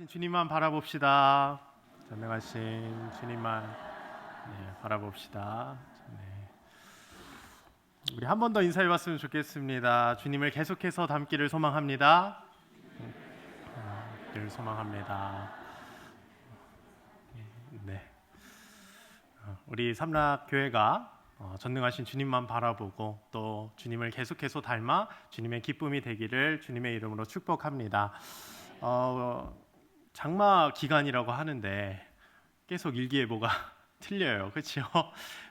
전능하신 주님만 바라봅시다. 전능하신 주님만 네, 바라봅시다. 네. 우리 한 번 더 인사해 봤으면 좋겠습니다. 주님을 계속해서 닮기를 소망합니다. 늘 소망합니다. 네. 어, 우리 삼락 교회가 어, 전능하신 주님만 바라보고 또 주님을 계속해서 닮아 주님의 기쁨이 되기를 주님의 이름으로 축복합니다. 어, 장마 기간이라고 하는데 계속 일기예보가 틀려요, 그렇죠?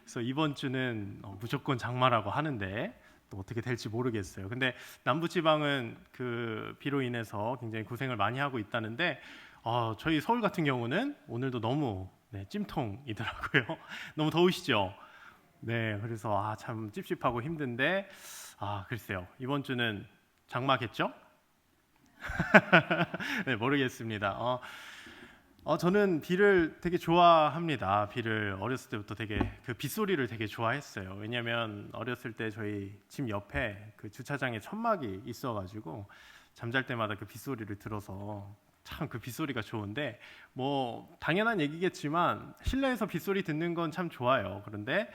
그래서 이번 주는 어, 무조건 장마라고 하는데 또 어떻게 될지 모르겠어요. 근데 남부 지방은 그 비로 인해서 굉장히 고생을 많이 하고 있다는데 어, 저희 서울 같은 경우는 오늘도 너무 네, 찜통이더라고요. 너무 더우시죠? 네, 그래서 아, 참 찝찝하고 힘든데 아 글쎄요 이번 주는 장마겠죠? 네, 모르겠습니다. 어, 어, 저는 비를 되게 좋아합니다. 비를 어렸을 때부터 되게 그 빗소리를 되게 좋아했어요. 왜냐하면 어렸을 때 저희 집 옆에 그 주차장에 천막이 있어가지고 잠잘 때마다 그 빗소리를 들어서 참 그 빗소리가 좋은데 뭐 당연한 얘기겠지만 실내에서 빗소리 듣는 건 참 좋아요. 그런데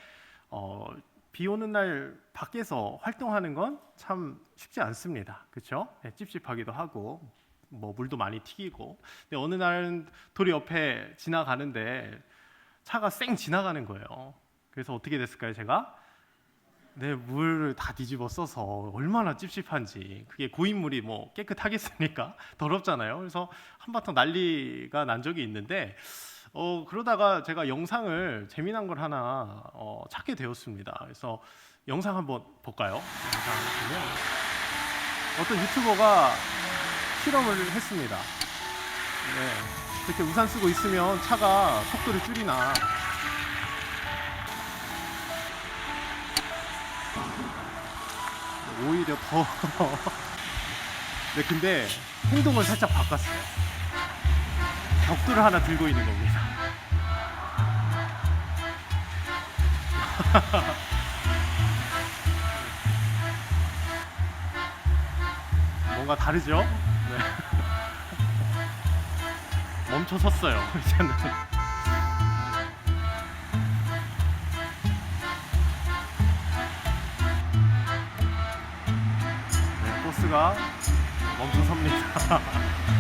어, 비 오는 날 밖에서 활동하는 건 참 쉽지 않습니다. 그렇죠? 네, 찝찝하기도 하고 뭐 물도 많이 튀기고. 근데 어느 날은 돌이 옆에 지나가는데 차가 쌩 지나가는 거예요. 그래서 어떻게 됐을까요, 제가? 네, 물을 다 뒤집어 써서 얼마나 찝찝한지. 그게 고인물이 뭐 깨끗하겠습니까? 더럽잖아요. 그래서 한바탕 난리가 난 적이 있는데 어, 그러다가 제가 영상을 재미난 걸 하나 어, 찾게 되었습니다. 그래서 영상 한번 볼까요? 영상 보면 어떤 유튜버가 실험을 했습니다. 네, 이렇게 우산 쓰고 있으면 차가 속도를 줄이나 오히려 더. 네, 근데 행동을 살짝 바꿨어요. 벽돌을 하나 들고 있는 겁니다. 뭔가 다르죠? 네. 멈춰 섰어요. 이제는. 네, 버스가 멈춰 섭니다.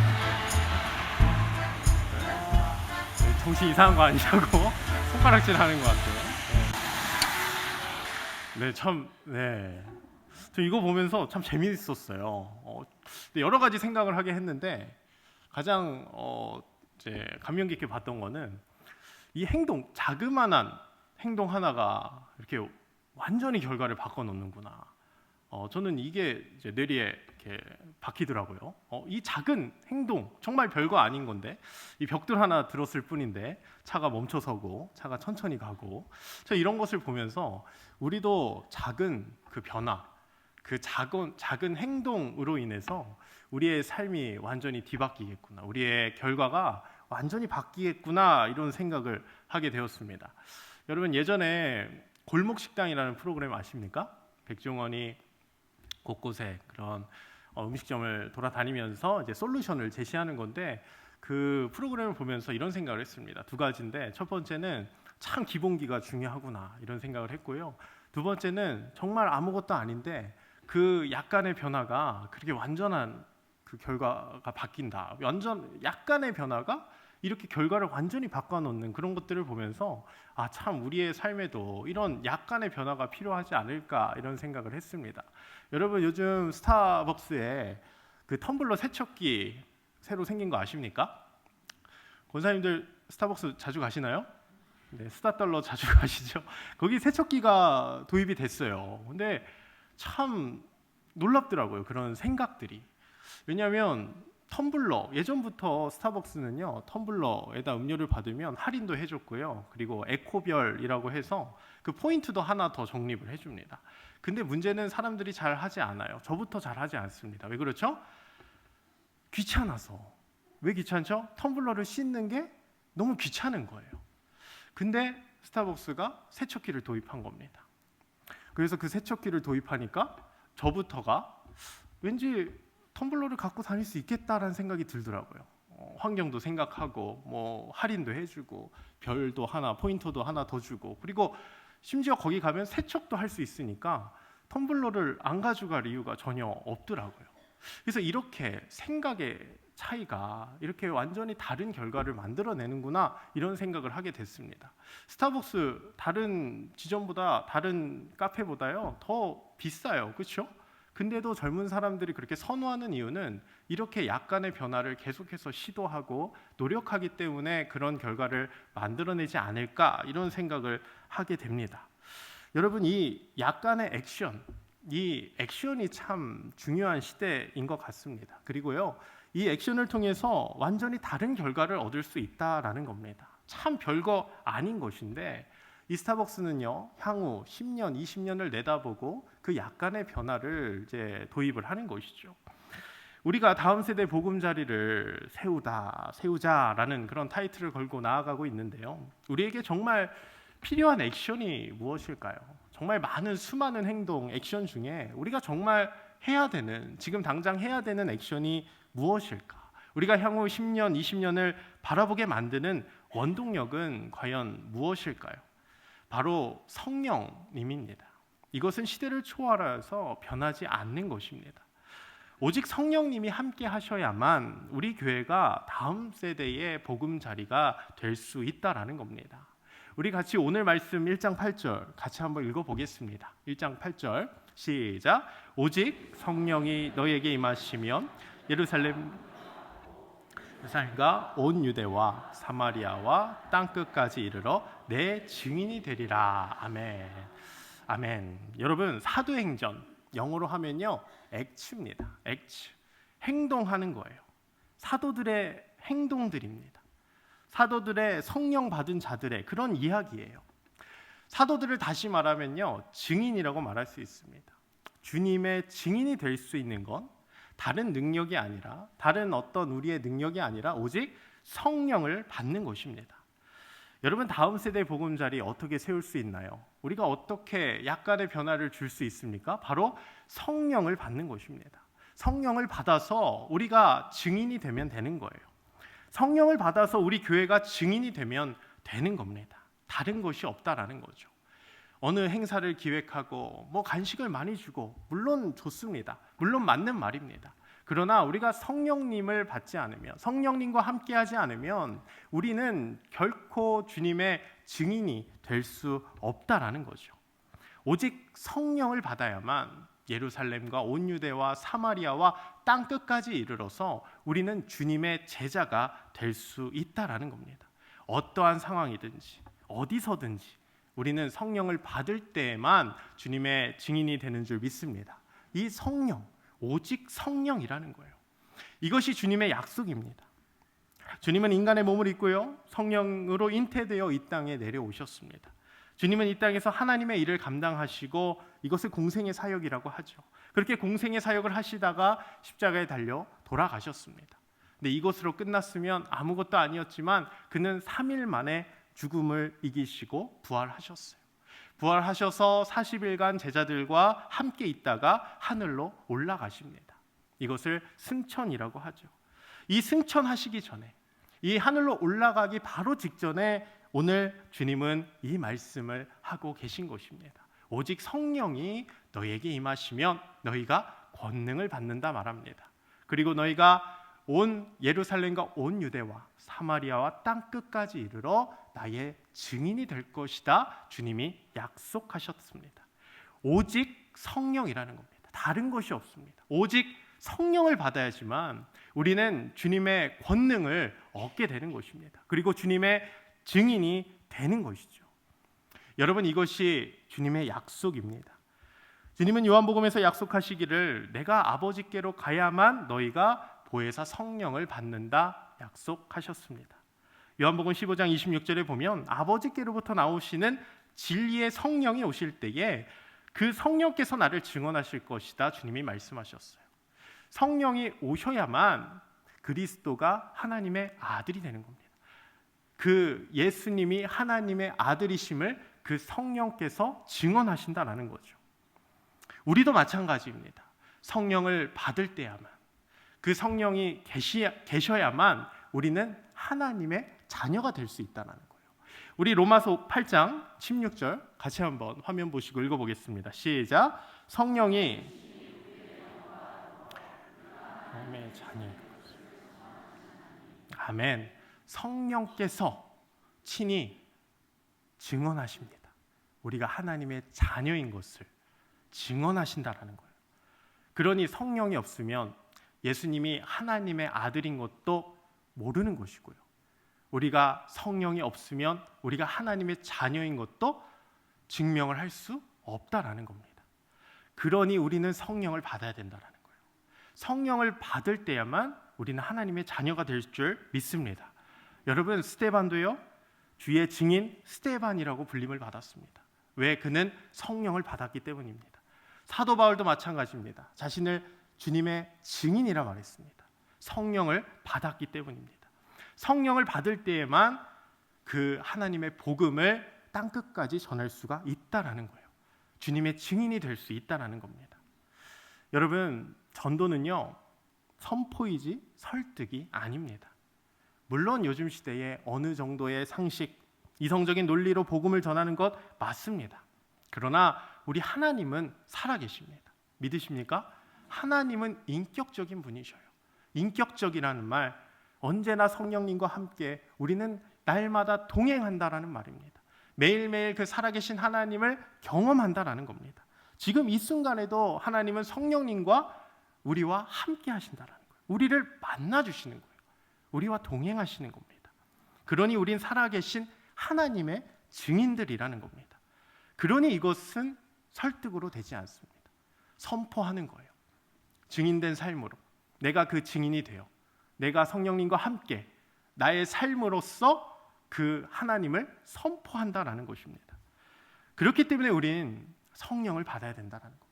정신 이상한 거 아니냐고 손가락질 하는 것 같아요. 네, 참, 네. 저 이거 보면서 참 재미있었어요. 어, 여러 가지 생각을 하게 했는데 가장 어, 이제 감명 깊게 봤던 거는 이 행동, 자그마한 행동 하나가 이렇게 완전히 결과를 바꿔놓는구나. 어, 저는 이게 뇌리에 이렇게 박히더라고요. 어, 이 작은 행동 정말 별거 아닌 건데 이 벽돌 하나 들었을 뿐인데 차가 멈춰서고 차가 천천히 가고 저 이런 것을 보면서 우리도 작은 그 변화, 그 작은 작은 행동으로 인해서 우리의 삶이 완전히 뒤바뀌겠구나, 우리의 결과가 완전히 바뀌겠구나 이런 생각을 하게 되었습니다. 여러분 예전에 골목 식당이라는 프로그램 아십니까? 백종원이 곳곳에 그런 어, 음식점을 돌아다니면서 이제 솔루션을 제시하는 건데 그 프로그램을 보면서 이런 생각을 했습니다. 두 가지인데 첫 번째는 참 기본기가 중요하구나 이런 생각을 했고요. 두 번째는 정말 아무것도 아닌데 그 약간의 변화가 그렇게 완전한 그 결과가 바뀐다. 완전 약간의 변화가 이렇게 결과를 완전히 바꿔놓는 그런 것들을 보면서 아 참 우리의 삶에도 이런 약간의 변화가 필요하지 않을까 이런 생각을 했습니다. 여러분 요즘 스타벅스에 그 텀블러 세척기 새로 생긴 거 아십니까? 권사님들 스타벅스 자주 가시나요? 네, 스타 달러 자주 가시죠. 거기 세척기가 도입이 됐어요. 근데 참 놀랍더라고요. 그런 생각들이. 왜냐하면 텀블러 예전부터 스타벅스는요 텀블러에다 음료를 받으면 할인도 해줬고요. 그리고 에코별이라고 해서 그 포인트도 하나 더 적립을 해줍니다. 근데 문제는 사람들이 잘 하지 않아요. 저부터 잘 하지 않습니다. 왜 그렇죠? 귀찮아서. 왜 귀찮죠? 텀블러를 씻는 게 너무 귀찮은 거예요. 근데 스타벅스가 세척기를 도입한 겁니다. 그래서 그 세척기를 도입하니까 저부터가 왠지 텀블러를 갖고 다닐 수 있겠다라는 생각이 들더라고요. 어, 환경도 생각하고 뭐 할인도 해주고 별도 하나 포인터도 하나 더 주고 그리고 심지어 거기 가면 세척도 할 수 있으니까 텀블러를 안 가져갈 이유가 전혀 없더라고요. 그래서 이렇게 생각의 차이가 이렇게 완전히 다른 결과를 만들어내는구나 이런 생각을 하게 됐습니다. 스타벅스 다른 지점보다 다른 카페보다요 더 비싸요, 그렇죠? 근데도 젊은 사람들이 그렇게 선호하는 이유는 이렇게 약간의 변화를 계속해서 시도하고 노력하기 때문에 그런 결과를 만들어내지 않을까 이런 생각을 하게 됩니다. 여러분 이 약간의 액션, 이 액션이 참 중요한 시대인 것 같습니다. 그리고요 이 액션을 통해서 완전히 다른 결과를 얻을 수 있다라는 겁니다. 참 별거 아닌 것인데 이 스타벅스는요 향후 10년, 20년을 내다보고 그 약간의 변화를 이제 도입을 하는 것이죠. 우리가 다음 세대 보금자리를 세우다, 세우자라는 그런 타이틀을 걸고 나아가고 있는데요. 우리에게 정말 필요한 액션이 무엇일까요? 정말 많은 수많은 행동, 액션 중에 우리가 정말 해야 되는 지금 당장 해야 되는 액션이 무엇일까? 우리가 향후 10년, 20년을 바라보게 만드는 원동력은 과연 무엇일까요? 바로 성령님입니다. 이것은 시대를 초월해서 변하지 않는 것입니다. 오직 성령님이 함께 하셔야만 우리 교회가 다음 세대의 복음 자리가 될 수 있다라는 겁니다. 우리 같이 오늘 말씀 1장 8절 같이 한번 읽어 보겠습니다. 1장 8절 시작. 오직 성령이 너에게 임하시면 예루살렘 살과 온 유대와 사마리아와 땅 끝까지 이르러 내 증인이 되리라. 아멘. 아멘. 여러분 사도행전 영어로 하면요 액츠입니다. 액츠. 행동하는 거예요. 사도들의 행동들입니다. 사도들의 성령 받은 자들의 그런 이야기예요. 사도들을 다시 말하면요 증인이라고 말할 수 있습니다. 주님의 증인이 될 수 있는 건 다른 능력이 아니라 다른 어떤 우리의 능력이 아니라 오직 성령을 받는 것입니다. 여러분 다음 세대 복음 자리 어떻게 세울 수 있나요? 우리가 어떻게 약간의 변화를 줄 수 있습니까? 바로 성령을 받는 것입니다. 성령을 받아서 우리가 증인이 되면 되는 거예요. 성령을 받아서 우리 교회가 증인이 되면 되는 겁니다. 다른 것이 없다라는 거죠. 어느 행사를 기획하고 뭐 간식을 많이 주고 물론 좋습니다. 물론 맞는 말입니다. 그러나 우리가 성령님을 받지 않으면 성령님과 함께하지 않으면 우리는 결코 주님의 증인이 될 수 없다라는 거죠. 오직 성령을 받아야만 예루살렘과 온 유대와 사마리아와 땅 끝까지 이르러서 우리는 주님의 제자가 될 수 있다라는 겁니다. 어떠한 상황이든지 어디서든지 우리는 성령을 받을 때에만 주님의 증인이 되는 줄 믿습니다. 이 성령, 오직 성령이라는 거예요. 이것이 주님의 약속입니다. 주님은 인간의 몸을 입고요. 성령으로 잉태되어 이 땅에 내려오셨습니다. 주님은 이 땅에서 하나님의 일을 감당하시고 이것을 공생의 사역이라고 하죠. 그렇게 공생의 사역을 하시다가 십자가에 달려 돌아가셨습니다. 근데 이것으로 끝났으면 아무것도 아니었지만 그는 3일 만에 죽음을 이기시고 부활하셨어요. 부활하셔서 40일간 제자들과 함께 있다가 하늘로 올라가십니다. 이것을 승천이라고 하죠. 이 승천하시기 전에 이 하늘로 올라가기 바로 직전에 오늘 주님은 이 말씀을 하고 계신 것입니다. 오직 성령이 너에게 임하시면 너희가 권능을 받는다 말합니다. 그리고 너희가 온 예루살렘과 온 유대와 사마리아와 땅 끝까지 이르러 나의 증인이 될 것이다. 주님이 약속하셨습니다. 오직 성령이라는 겁니다. 다른 것이 없습니다. 오직 성령을 받아야지만 우리는 주님의 권능을 얻게 되는 것입니다. 그리고 주님의 증인이 되는 것이죠. 여러분 이것이 주님의 약속입니다. 주님은 요한복음에서 약속하시기를 내가 아버지께로 가야만 너희가 보혜사 성령을 받는다 약속하셨습니다. 요한복음 15장 26절에 보면 아버지께로부터 나오시는 진리의 성령이 오실 때에 그 성령께서 나를 증언하실 것이다 주님이 말씀하셨어요. 성령이 오셔야만 그리스도가 하나님의 아들이 되는 겁니다. 그 예수님이 하나님의 아들이심을 그 성령께서 증언하신다라는 거죠. 우리도 마찬가지입니다. 성령을 받을 때야만 그 성령이 계시, 계셔야만 우리는 하나님의 자녀가 될 수 있다는 거예요. 우리 로마서 8장 16절 같이 한번 화면 보시고 읽어보겠습니다. 시작. 성령이 하나님의 자녀. 아멘. 성령께서 친히 증언하십니다. 우리가 하나님의 자녀인 것을 증언하신다라는 거예요. 그러니 성령이 없으면 예수님이 하나님의 아들인 것도 모르는 것이고요. 우리가 성령이 없으면 우리가 하나님의 자녀인 것도 증명을 할 수 없다라는 겁니다. 그러니 우리는 성령을 받아야 된다라는 거예요. 성령을 받을 때야만 우리는 하나님의 자녀가 될 줄 믿습니다. 여러분 스테반도요 주의 증인 스테반이라고 불림을 받았습니다. 왜 그는 성령을 받았기 때문입니다. 사도 바울도 마찬가지입니다. 자신을 주님의 증인이라 말했습니다. 성령을 받았기 때문입니다. 성령을 받을 때에만 그 하나님의 복음을 땅 끝까지 전할 수가 있다라는 거예요. 주님의 증인이 될 수 있다라는 겁니다. 여러분 전도는요 선포이지 설득이 아닙니다. 물론 요즘 시대에 어느 정도의 상식, 이성적인 논리로 복음을 전하는 것 맞습니다. 그러나 우리 하나님은 살아계십니다. 믿으십니까? 하나님은 인격적인 분이셔요. 인격적이라는 말 언제나 성령님과 함께 우리는 날마다 동행한다라는 말입니다. 매일매일 그 살아계신 하나님을 경험한다라는 겁니다. 지금 이 순간에도 하나님은 성령님과 우리와 함께 하신다라는 거예요. 우리를 만나 주시는 거예요. 우리와 동행하시는 겁니다. 그러니 우린 살아계신 하나님의 증인들이라는 겁니다. 그러니 이것은 설득으로 되지 않습니다. 선포하는 거예요. 증인된 삶으로 내가 그 증인이 되어 내가 성령님과 함께 나의 삶으로서 그 하나님을 선포한다라는 것입니다. 그렇기 때문에 우린 성령을 받아야 된다는 겁니다.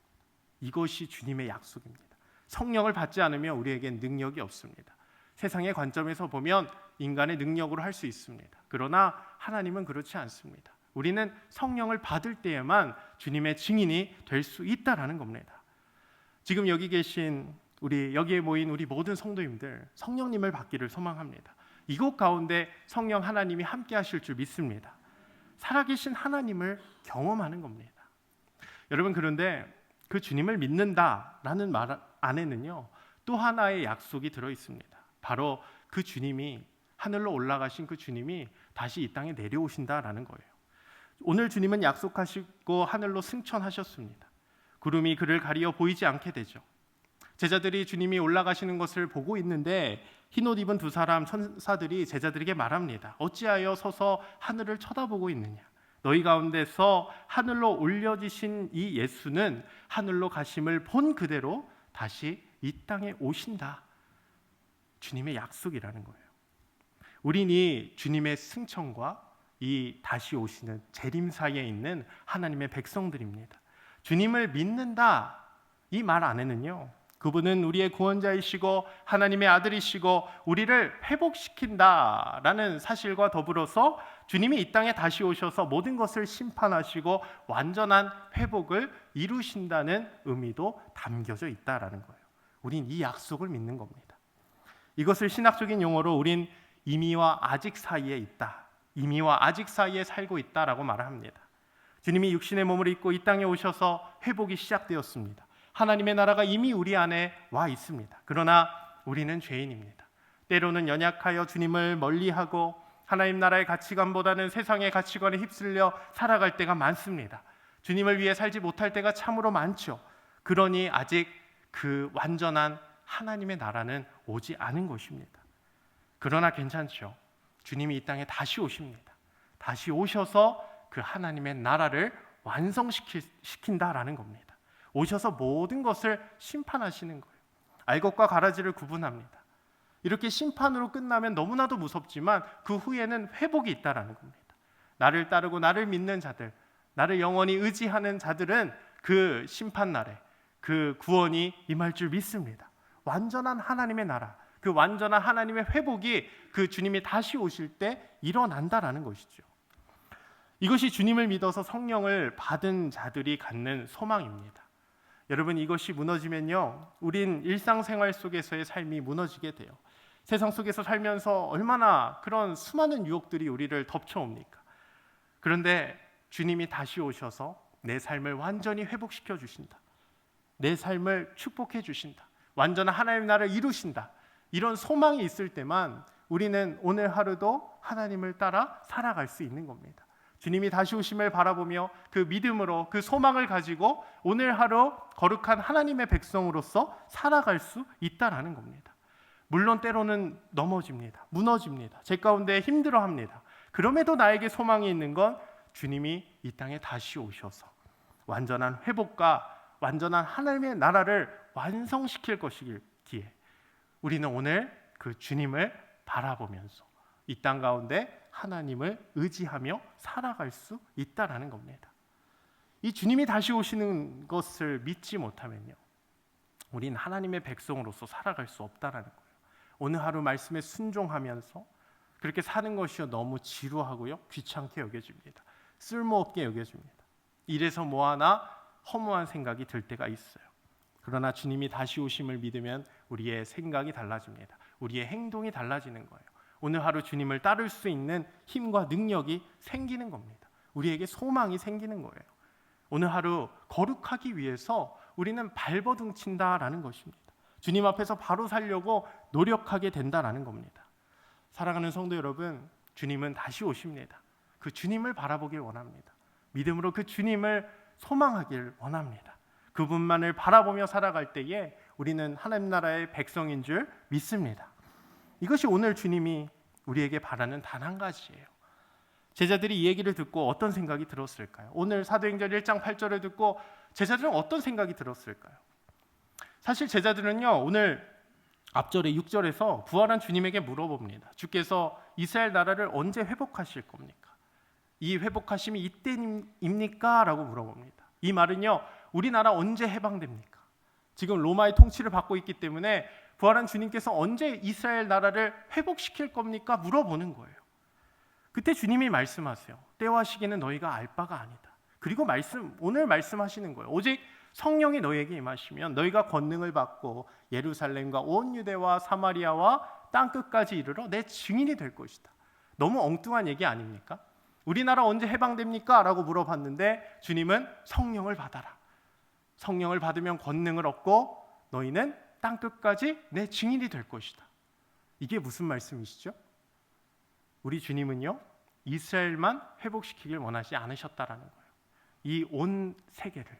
이것이 주님의 약속입니다. 성령을 받지 않으면 우리에겐 능력이 없습니다. 세상의 관점에서 보면 인간의 능력으로 할 수 있습니다. 그러나 하나님은 그렇지 않습니다. 우리는 성령을 받을 때에만 주님의 증인이 될 수 있다라는 겁니다. 지금 여기 계신 우리 여기에 모인 우리 모든 성도님들 성령님을 받기를 소망합니다. 이곳 가운데 성령 하나님이 함께 하실 줄 믿습니다. 살아계신 하나님을 경험하는 겁니다. 여러분 그런데 그 주님을 믿는다라는 말 안에는요 또 하나의 약속이 들어 있습니다. 바로 그 주님이 하늘로 올라가신 그 주님이 다시 이 땅에 내려오신다라는 거예요. 오늘 주님은 약속하시고 하늘로 승천하셨습니다. 구름이 그를 가리어 보이지 않게 되죠. 제자들이 주님이 올라가시는 것을 보고 있는데 흰옷 입은 두 사람 천사들이 제자들에게 말합니다. 어찌하여 서서 하늘을 쳐다보고 있느냐? 너희 가운데서 하늘로 올려지신 이 예수는 하늘로 가심을 본 그대로 다시 이 땅에 오신다. 주님의 약속이라는 거예요. 우리는 주님의 승천과 이 다시 오시는 재림 사이에 있는 하나님의 백성들입니다. 주님을 믿는다 이 말 안에는요. 그분은 우리의 구원자이시고 하나님의 아들이시고 우리를 회복시킨다라는 사실과 더불어서 주님이 이 땅에 다시 오셔서 모든 것을 심판하시고 완전한 회복을 이루신다는 의미도 담겨져 있다라는 거예요. 우린 이 약속을 믿는 겁니다. 이것을 신학적인 용어로 우린 이미와 아직 사이에 있다. 이미와 아직 사이에 살고 있다라고 말을 합니다. 주님이 육신의 몸을 입고 이 땅에 오셔서 회복이 시작되었습니다. 하나님의 나라가 이미 우리 안에 와 있습니다. 그러나 우리는 죄인입니다. 때로는 연약하여 주님을 멀리하고 하나님 나라의 가치관보다는 세상의 가치관에 휩쓸려 살아갈 때가 많습니다. 주님을 위해 살지 못할 때가 참으로 많죠. 그러니 아직 그 완전한 하나님의 나라는 오지 않은 것입니다. 그러나 괜찮죠. 주님이 이 땅에 다시 오십니다. 다시 오셔서 그 하나님의 나라를 완성시킨다라는 겁니다. 오셔서 모든 것을 심판하시는 거예요. 알곡과 가라지를 구분합니다. 이렇게 심판으로 끝나면 너무나도 무섭지만 그 후에는 회복이 있다라는 겁니다. 나를 따르고 나를 믿는 자들, 나를 영원히 의지하는 자들은 그 심판 날에 그 구원이 임할 줄 믿습니다. 완전한 하나님의 나라, 그 완전한 하나님의 회복이 그 주님이 다시 오실 때 일어난다라는 것이죠. 이것이 주님을 믿어서 성령을 받은 자들이 갖는 소망입니다. 여러분 이것이 무너지면요, 우린 일상생활 속에서의 삶이 무너지게 돼요. 세상 속에서 살면서 얼마나 그런 수많은 유혹들이 우리를 덮쳐옵니까? 그런데 주님이 다시 오셔서 내 삶을 완전히 회복시켜 주신다. 내 삶을 축복해 주신다. 완전한 하나님 나라를 이루신다. 이런 소망이 있을 때만 우리는 오늘 하루도 하나님을 따라 살아갈 수 있는 겁니다. 주님이 다시 오심을 바라보며 그 믿음으로 그 소망을 가지고 오늘 하루 거룩한 하나님의 백성으로서 살아갈 수 있다라는 겁니다. 물론 때로는 넘어집니다. 무너집니다. 제 가운데 힘들어 합니다. 그럼에도 나에게 소망이 있는 건 주님이 이 땅에 다시 오셔서 완전한 회복과 완전한 하나님의 나라를 완성시킬 것이기에 우리는 오늘 그 주님을 바라보면서 이 땅 가운데 하나님을 의지하며 살아갈 수 있다라는 겁니다. 이 주님이 다시 오시는 것을 믿지 못하면요. 우린 하나님의 백성으로서 살아갈 수 없다라는 거예요. 오늘 하루 말씀에 순종하면서 그렇게 사는 것이 너무 지루하고요. 귀찮게 여겨집니다. 쓸모없게 여겨집니다. 이래서 뭐 하나 허무한 생각이 들 때가 있어요. 그러나 주님이 다시 오심을 믿으면 우리의 생각이 달라집니다. 우리의 행동이 달라지는 거예요. 오늘 하루 주님을 따를 수 있는 힘과 능력이 생기는 겁니다. 우리에게 소망이 생기는 거예요. 오늘 하루 거룩하기 위해서 우리는 발버둥 친다라는 것입니다. 주님 앞에서 바로 살려고 노력하게 된다라는 겁니다. 사랑하는 성도 여러분, 주님은 다시 오십니다. 그 주님을 바라보길 원합니다. 믿음으로 그 주님을 소망하길 원합니다. 그분만을 바라보며 살아갈 때에 우리는 하나님 나라의 백성인 줄 믿습니다. 이것이 오늘 주님이 우리에게 바라는 단 한 가지예요. 제자들이 이 얘기를 듣고 어떤 생각이 들었을까요? 오늘 사도행전 1장 8절을 듣고 제자들은 어떤 생각이 들었을까요? 사실 제자들은요, 오늘 앞절에 6절에서 부활한 주님에게 물어봅니다. 주께서 이스라엘 나라를 언제 회복하실 겁니까? 이 회복하심이 이때입니까? 라고 물어봅니다. 이 말은요, 우리나라 언제 해방됩니까? 지금 로마의 통치를 받고 있기 때문에 부활한 주님께서 언제 이스라엘 나라를 회복시킬 겁니까? 물어보는 거예요. 그때 주님이 말씀하세요. 때와 시기는 너희가 알 바가 아니다. 그리고 말씀 오늘 말씀하시는 거예요. 오직 성령이 너희에게 임하시면 너희가 권능을 받고 예루살렘과 온 유대와 사마리아와 땅 끝까지 이르러 내 증인이 될 것이다. 너무 엉뚱한 얘기 아닙니까? 우리나라 언제 해방됩니까? 라고 물어봤는데 주님은 성령을 받아라. 성령을 받으면 권능을 얻고 너희는 땅 끝까지 내 증인이 될 것이다. 이게 무슨 말씀이시죠? 우리 주님은요 이스라엘만 회복시키길 원하지 않으셨다라는 거예요. 이 온 세계를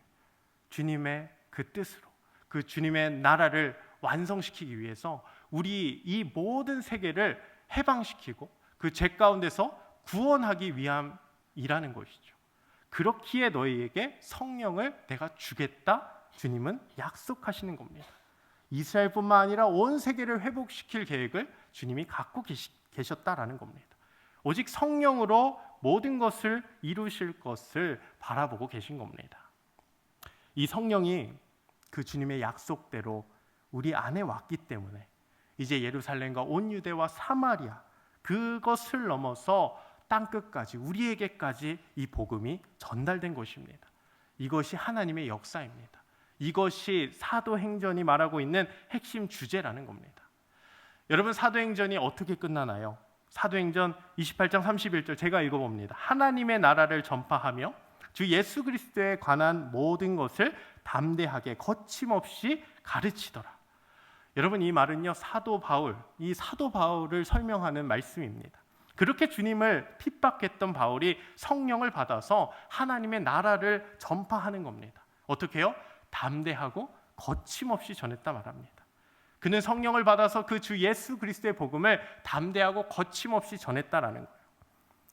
주님의 그 뜻으로 그 주님의 나라를 완성시키기 위해서 우리 이 모든 세계를 해방시키고 그 죄 가운데서 구원하기 위함이라는 것이죠. 그렇기에 너희에게 성령을 내가 주겠다. 주님은 약속하시는 겁니다. 이스라엘뿐만 아니라 온 세계를 회복시킬 계획을 주님이 갖고 계셨다라는 겁니다. 오직 성령으로 모든 것을 이루실 것을 바라보고 계신 겁니다. 이 성령이 그 주님의 약속대로 우리 안에 왔기 때문에 이제 예루살렘과 온 유대와 사마리아 그것을 넘어서 땅 끝까지 우리에게까지 이 복음이 전달된 것입니다. 이것이 하나님의 역사입니다. 이것이 사도행전이 말하고 있는 핵심 주제라는 겁니다. 여러분 사도행전이 어떻게 끝나나요? 사도행전 28장 31절 제가 읽어봅니다. 하나님의 나라를 전파하며 주 예수 그리스도에 관한 모든 것을 담대하게 거침없이 가르치더라. 여러분 이 말은요 사도 바울 이 사도 바울을 설명하는 말씀입니다. 그렇게 주님을 핍박했던 바울이 성령을 받아서 하나님의 나라를 전파하는 겁니다. 어떻게요? 담대하고 거침없이 전했다 말합니다. 그는 성령을 받아서 그 주 예수 그리스도의 복음을 담대하고 거침없이 전했다라는 거예요.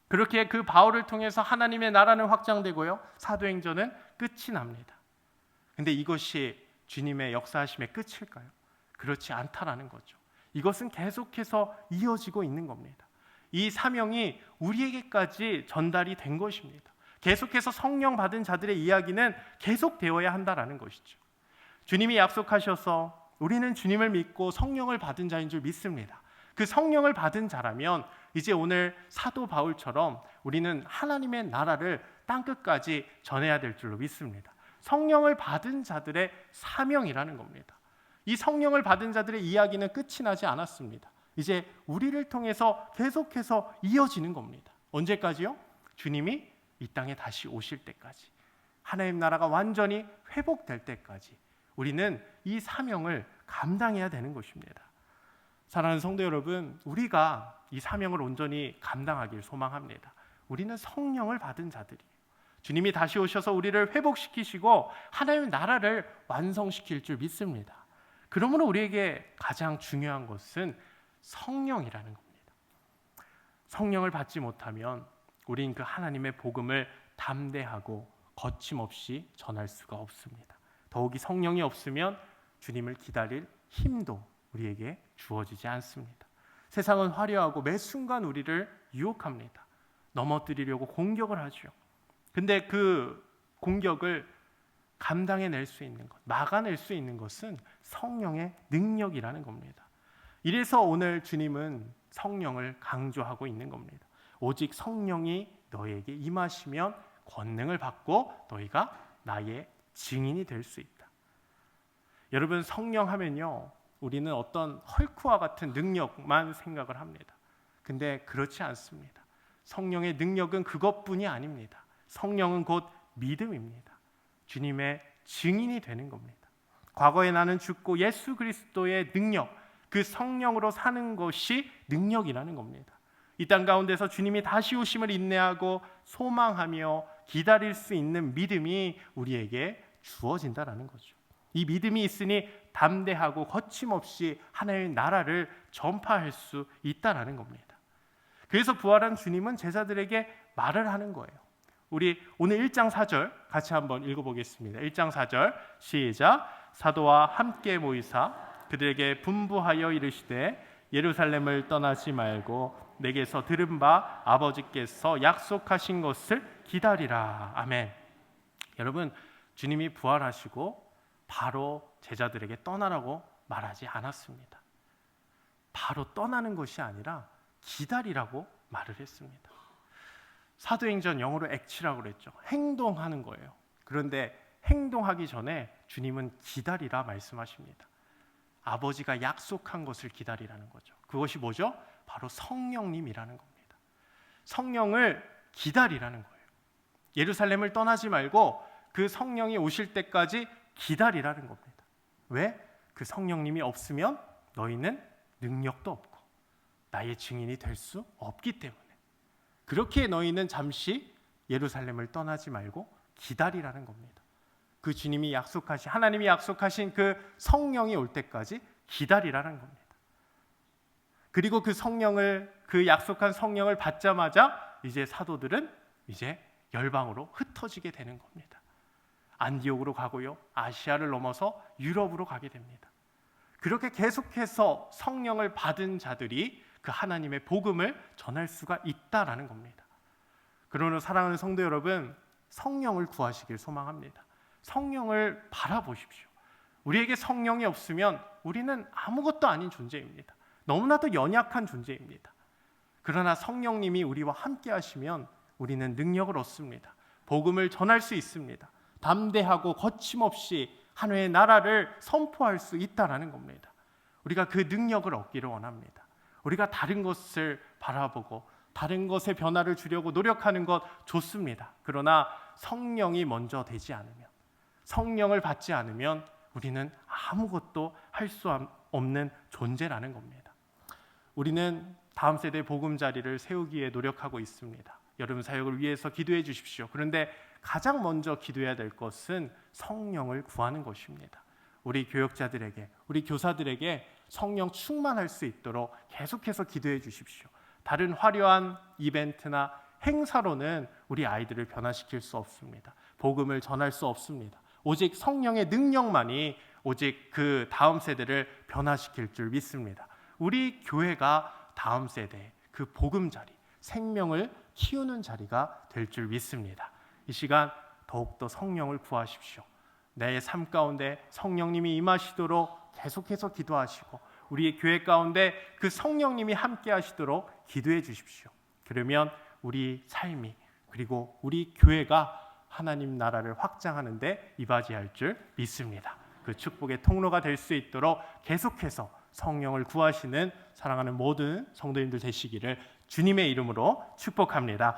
그렇게 그 바울을 통해서 하나님의 나라는 확장되고요. 사도행전은 끝이 납니다. 근데 이것이 주님의 역사하심의 끝일까요? 그렇지 않다라는 거죠. 이것은 계속해서 이어지고 있는 겁니다. 이 사명이 우리에게까지 전달이 된 것입니다. 계속해서 성령 받은 자들의 이야기는 계속되어야 한다라는 것이죠. 주님이 약속하셔서 우리는 주님을 믿고 성령을 받은 자인 줄 믿습니다. 그 성령을 받은 자라면 이제 오늘 사도 바울처럼 우리는 하나님의 나라를 땅 끝까지 전해야 될 줄로 믿습니다. 성령을 받은 자들의 사명이라는 겁니다. 이 성령을 받은 자들의 이야기는 끝이 나지 않았습니다. 이제 우리를 통해서 계속해서 이어지는 겁니다. 언제까지요? 주님이 이 땅에 다시 오실 때까지. 하나님 나라가 완전히 회복될 때까지 우리는 이 사명을 감당해야 되는 것입니다. 사랑하는 성도 여러분, 우리가 이 사명을 온전히 감당하길 소망합니다. 우리는 성령을 받은 자들이에요. 주님이 다시 오셔서 우리를 회복시키시고 하나님의 나라를 완성시킬 줄 믿습니다. 그러므로 우리에게 가장 중요한 것은 성령이라는 겁니다. 성령을 받지 못하면 우린 그 하나님의 복음을 담대하고 거침없이 전할 수가 없습니다. 더욱이 성령이 없으면 주님을 기다릴 힘도 우리에게 주어지지 않습니다. 세상은 화려하고 매 순간 우리를 유혹합니다. 넘어뜨리려고 공격을 하죠. 근데 그 공격을 감당해낼 수 있는 것, 막아낼 수 있는 것은 성령의 능력이라는 겁니다. 이래서 오늘 주님은 성령을 강조하고 있는 겁니다. 오직 성령이 너에게 임하시면 권능을 받고 너희가 나의 증인이 될 수 있다. 여러분 성령 하면요. 우리는 어떤 헐크와 같은 능력만 생각을 합니다. 근데 그렇지 않습니다. 성령의 능력은 그것뿐이 아닙니다. 성령은 곧 믿음입니다. 주님의 증인이 되는 겁니다. 과거에 나는 죽고 예수 그리스도의 능력, 그 성령으로 사는 것이 능력이라는 겁니다. 이 땅 가운데서 주님이 다시 오심을 인내하고 소망하며 기다릴 수 있는 믿음이 우리에게 주어진다라는 거죠. 이 믿음이 있으니 담대하고 거침없이 하나님의 나라를 전파할 수 있다라는 겁니다. 그래서 부활한 주님은 제자들에게 말을 하는 거예요. 우리 오늘 1장 4절 같이 한번 읽어보겠습니다. 1장 4절 시작 사도와 함께 모이사 그들에게 분부하여 이르시되 예루살렘을 떠나지 말고 내게서 들은 바 아버지께서 약속하신 것을 기다리라. 아멘. 여러분 주님이 부활하시고 바로 제자들에게 떠나라고 말하지 않았습니다. 바로 떠나는 것이 아니라 기다리라고 말을 했습니다. 사도행전 영어로 액치라고 그랬죠. 행동하는 거예요. 그런데 행동하기 전에 주님은 기다리라 말씀하십니다. 아버지가 약속한 것을 기다리라는 거죠. 그것이 뭐죠? 바로 성령님이라는 겁니다. 성령을 기다리라는 거예요. 예루살렘을 떠나지 말고 그 성령이 오실 때까지 기다리라는 겁니다. 왜? 그 성령님이 없으면 너희는 능력도 없고 나의 증인이 될 수 없기 때문에 그렇게 너희는 잠시 예루살렘을 떠나지 말고 기다리라는 겁니다. 그 주님이 약속하신 하나님이 약속하신 그 성령이 올 때까지 기다리라는 겁니다. 그리고 그 성령을 그 약속한 성령을 받자마자 이제 사도들은 이제 열방으로 흩어지게 되는 겁니다. 안디옥으로 가고요. 아시아를 넘어서 유럽으로 가게 됩니다. 그렇게 계속해서 성령을 받은 자들이 그 하나님의 복음을 전할 수가 있다라는 겁니다. 그러므로 사랑하는 성도 여러분, 성령을 구하시길 소망합니다. 성령을 바라보십시오. 우리에게 성령이 없으면 우리는 아무것도 아닌 존재입니다. 너무나도 연약한 존재입니다. 그러나 성령님이 우리와 함께 하시면 우리는 능력을 얻습니다. 복음을 전할 수 있습니다. 담대하고 거침없이 하나님의 나라를 선포할 수 있다라는 겁니다. 우리가 그 능력을 얻기를 원합니다. 우리가 다른 것을 바라보고 다른 것에 변화를 주려고 노력하는 것 좋습니다. 그러나 성령이 먼저 되지 않으면 성령을 받지 않으면 우리는 아무것도 할 수 없는 존재라는 겁니다. 우리는 다음 세대 보금자리를 세우기에 노력하고 있습니다. 여러분 사역을 위해서 기도해 주십시오. 그런데 가장 먼저 기도해야 될 것은 성령을 구하는 것입니다. 우리 교역자들에게, 우리 교사들에게 성령 충만할 수 있도록 계속해서 기도해 주십시오. 다른 화려한 이벤트나 행사로는 우리 아이들을 변화시킬 수 없습니다. 복음을 전할 수 없습니다. 오직 성령의 능력만이 오직 그 다음 세대를 변화시킬 줄 믿습니다. 우리 교회가 다음 세대 그 복음 자리, 생명을 키우는 자리가 될 줄 믿습니다. 이 시간 더욱더 성령을 구하십시오. 내 삶 가운데 성령님이 임하시도록 계속해서 기도하시고 우리의 교회 가운데 그 성령님이 함께 하시도록 기도해 주십시오. 그러면 우리 삶이 그리고 우리 교회가 하나님 나라를 확장하는데 이바지할 줄 믿습니다. 그 축복의 통로가 될 수 있도록 계속해서 성령을 구하시는 사랑하는 모든 성도님들 되시기를 주님의 이름으로 축복합니다.